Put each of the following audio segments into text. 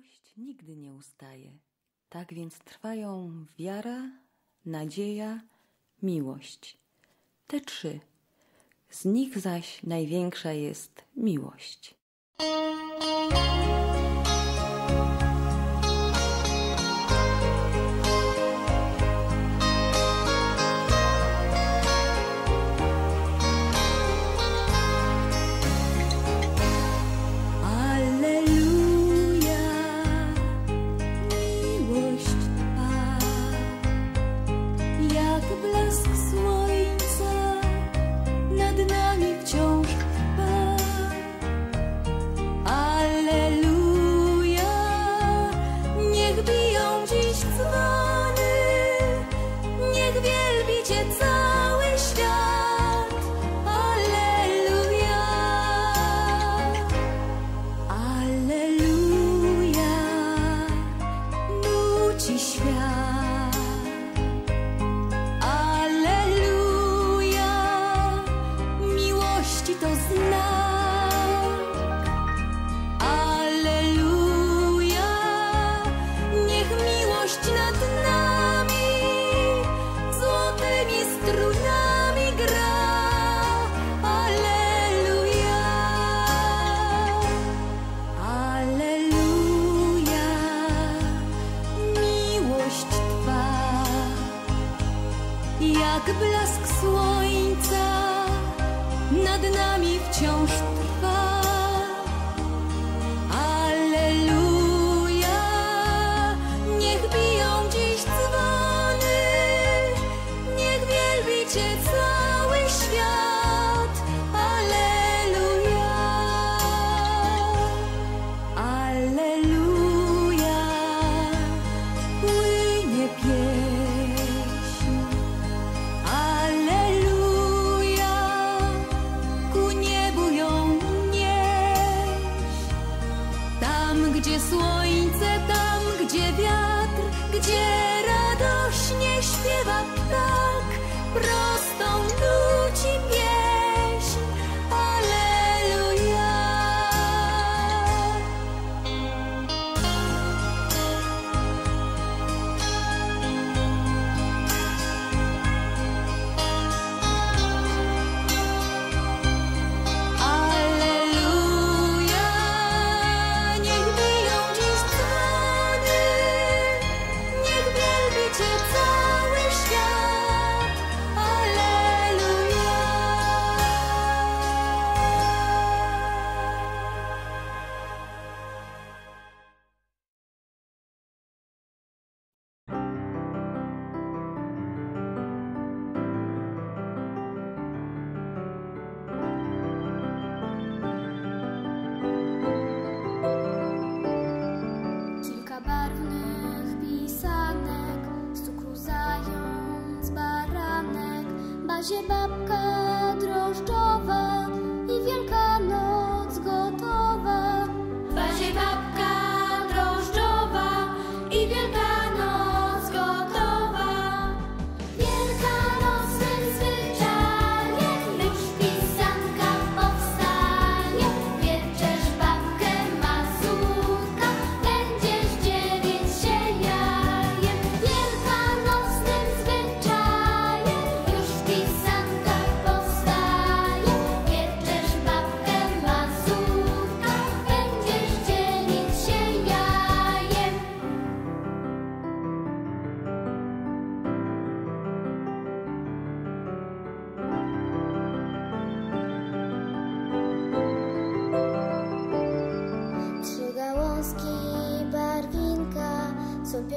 Miłość nigdy nie ustaje. Tak więc trwają wiara, nadzieja, miłość. Te trzy. Z nich zaś największa jest miłość. Jak blask słońca nad nami wciąż trwa. Śpiewa ptak, prostą nuci barwnych pisanek, z cukru zając, baranek, bazie babka drożdżowa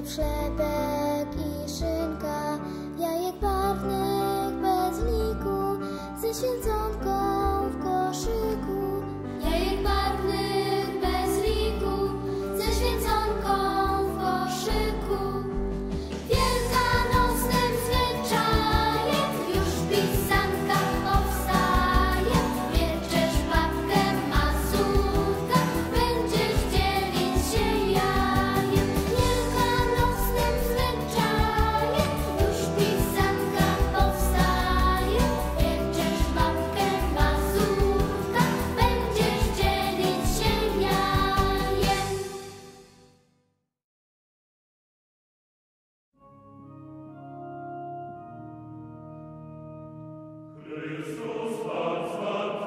fly. Christus hat